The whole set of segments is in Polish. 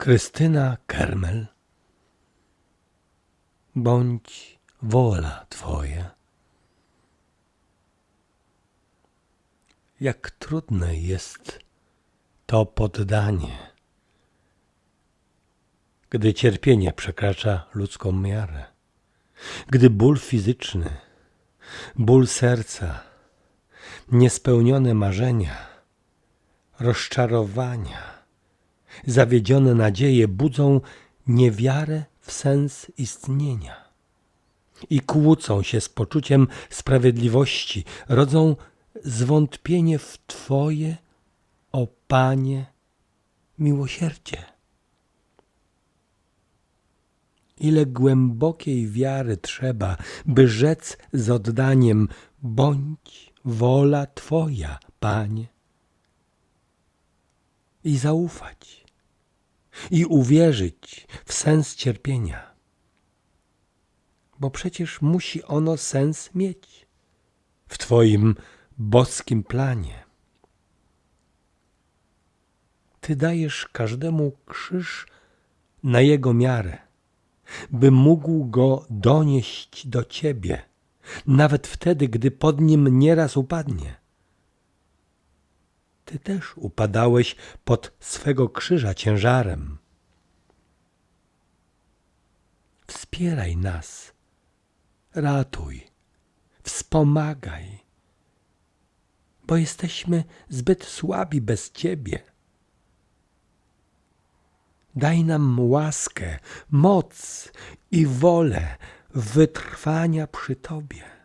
Krystyna Kermel Bądź wola Twoja. Jak trudne jest to poddanie, gdy cierpienie przekracza ludzką miarę, gdy ból fizyczny, ból serca, niespełnione marzenia, rozczarowania, zawiedzione nadzieje budzą niewiarę w sens istnienia i kłócą się z poczuciem sprawiedliwości, rodzą zwątpienie w Twoje, o Panie, miłosierdzie. Ile głębokiej wiary trzeba, by rzec z oddaniem: bądź wola Twoja, Panie. I zaufać, i uwierzyć w sens cierpienia, bo przecież musi ono sens mieć w Twoim boskim planie. Ty dajesz każdemu krzyż na jego miarę, by mógł go donieść do Ciebie, nawet wtedy, gdy pod nim nieraz upadnie. Ty też upadałeś pod swego krzyża ciężarem. Wspieraj nas, ratuj, wspomagaj, bo jesteśmy zbyt słabi bez Ciebie. Daj nam łaskę, moc i wolę wytrwania przy Tobie.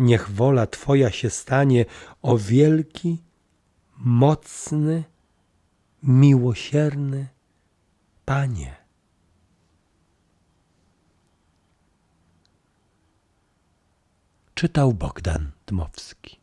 Niech wola Twoja się stanie o wielki, mocny, miłosierny Panie. Czytał Bogdan Dmowski.